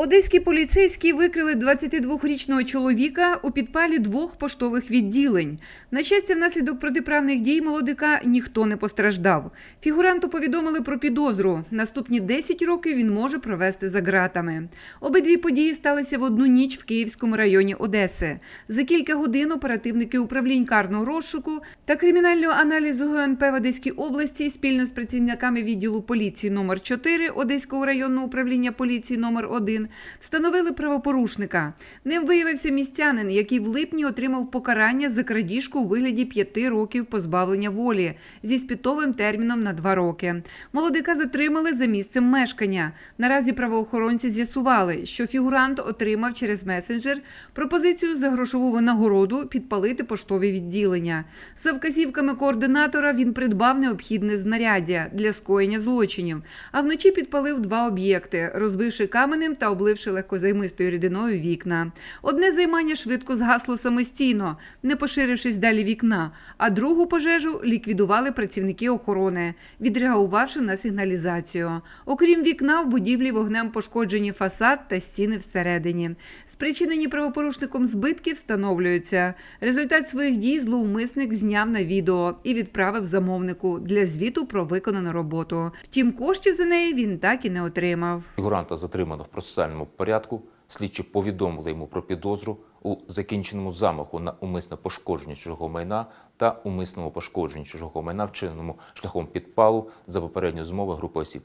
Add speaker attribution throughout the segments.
Speaker 1: Одеські поліцейські викрили 22-річного чоловіка у підпалі двох поштових відділень. На щастя, внаслідок протиправних дій молодика ніхто не постраждав. Фігуранту повідомили про підозру. Наступні 10 років він може провести за ґратами. Обидві події сталися в одну ніч в Київському районі Одеси. За кілька годин оперативники управлінь карного розшуку та кримінального аналізу ГНП в Одеській області спільно з працівниками відділу поліції номер 4 Одеського районного управління поліції номер 1 встановили правопорушника. Ним виявився містянин, який в липні отримав покарання за крадіжку у вигляді п'яти років позбавлення волі зі спітовим терміном на два роки. Молодика затримали за місцем мешкання. Наразі правоохоронці з'ясували, що фігурант отримав через месенджер пропозицію за грошову винагороду підпалити поштові відділення. За вказівками координатора він придбав необхідне знаряддя для скоєння злочинів, а вночі підпалив два об'єкти, розбивши каменем та обливши легкозаймистою рідиною вікна. Одне займання швидко згасло самостійно, не поширившись далі вікна, а другу пожежу ліквідували працівники охорони, відреагувавши на сигналізацію. Окрім вікна, в будівлі вогнем пошкоджені фасад та стіни всередині. Спричинені правопорушником збитки встановлюються. Результат своїх дій зловмисник зняв на відео і відправив замовнику для звіту про виконану роботу. Втім, коштів за неї він так і не отримав.
Speaker 2: Фігуранта затримано в процесуальному порядку. Слідчі повідомили йому про підозру у закінченому замаху на умисне пошкодження чужого майна та умисному пошкодженні чужого майна, вчиненому шляхом підпалу за попередньою змови групи осіб.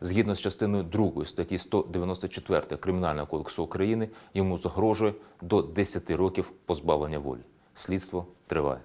Speaker 2: Згідно з частиною 2 статті 194 Кримінального кодексу України, йому загрожує до 10 років позбавлення волі. Слідство триває.